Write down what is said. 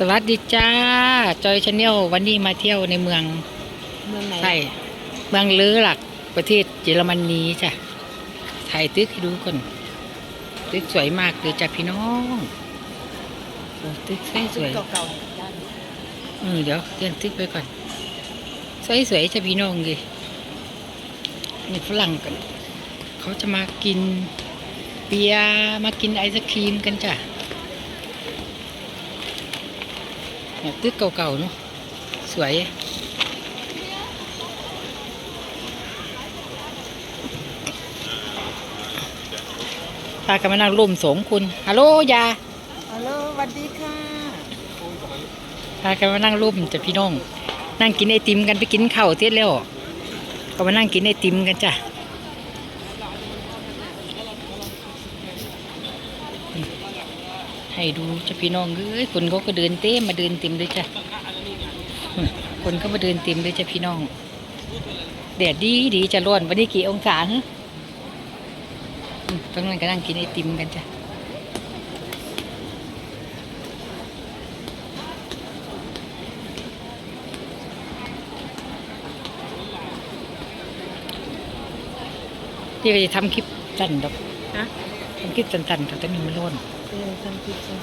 สวัสดีจ้า จอยชาแนลวันนี้มาเที่ยวในเมืองเมืองไหนไทยเมืองลือหลักประเทศเยอรมนีจ้ะถ่ายตึกให้ดูก่อนตึกสวยมากเลยจ้ะพี่น้องโอ้ตึกสวยสวยเก่าๆด้านเออเดี๋ยวเรียนตึกไปก่อน สวยสวยๆจ้ะพี่น้องเลยนี่ฝรั่งกัน เขาจะมากินเบียร์มากินไอศครีมกันจ้ะเนี่ย ตึกเก่าๆเนาะสวยพากันมานั่งร่วมสงคุณฮัลโหลยาฮัลโหลสวัสดีค่ะพากันมานั่งร่วมจ้ะพี่น้อง นั่งกินไอติมกันไปกินข้าวเที่ยแล้วก็มานั่งกินไอติมกันจ้ะ ให้ดูจ้ะพี่น้องเอ้ยคนเขาก็เดินเต้มมาเดินเต็มเลยจ้ะคนก็มาเดินเต็มเลยจ้ะพี่น้องแดดดีดีจะร้อนวันนี้กี่องศาฮะตรงนั้นก็นั่งกินไอติมกันจ้ะพี่ก็จะทำคลิปสั้นดอกฮะ ทำคลิปสั้นๆแต่ตอนนี้มันร้อนเออทำคลิปสั้